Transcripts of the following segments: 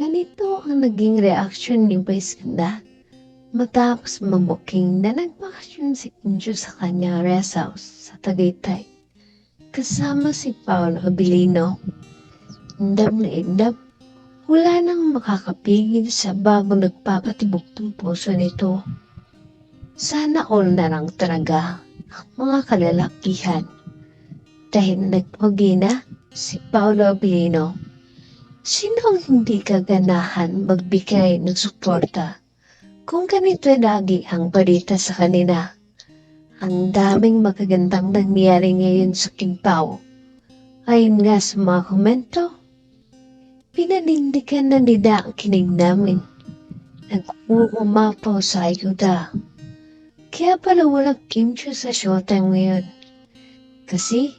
Ganito ang naging reaksyon ni Ganda matapos mabuking na nagbakasyon si Kinjo sa kanyang rest house sa Tagaytay. Kasama si Paolo Abilino. Indam na indam. Wala nang makakapigil sa bago nagpapatibok ng puso nito. Sana all na lang talaga mga kalalakihan. Dahil nagpogi na si Paolo Abilino. Sino ang hindi kaganahan magbigay ng suporta kung ganito lagi ang balita sa kanila? Ang daming magagandang nangyari ngayon sa Kimpaw. Ayon nga sa mga komento, pinanindigan na nila ang kinig namin. Nag-uumapaw sa ayuda. Kaya pala walang kimchi sa showtime ngayon. Kasi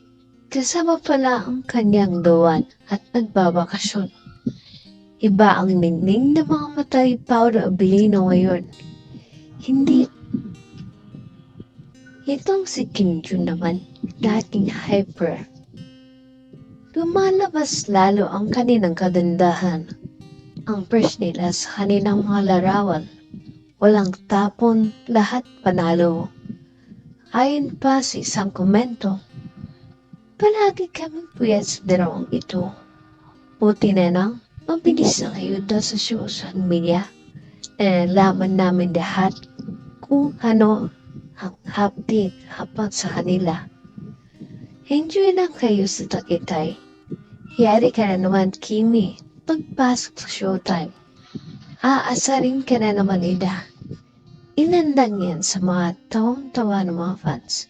kasama pala ang kanyang dawan at nagbabakasyon. Iba ang ningning ng mga mata ni Paolo Abilino ngayon. Hindi. Itong si Kim Jun naman, dating hyper. Lumalabas lalo ang kanilang kagandahan. Ang first nila sa kanilang mga larawan. Walang tapon, lahat panalo. Ayon pa sa isang komento, palagi kaming puyat sa dalawang ito. Buti na lang, mabilis ang ayuda sa social media. Eh, laman namin lahat kung ano ang update habang sa kanila. Enjoy lang kayo sa Takitay. Yari ka na naman, Kimi, pagpasok sa showtime. Aasarin ka na naman ida. Inandang yan sa mga tawang-tawa ng mga fans.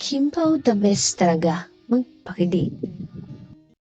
Kim Pao the best talaga. Magpakilig.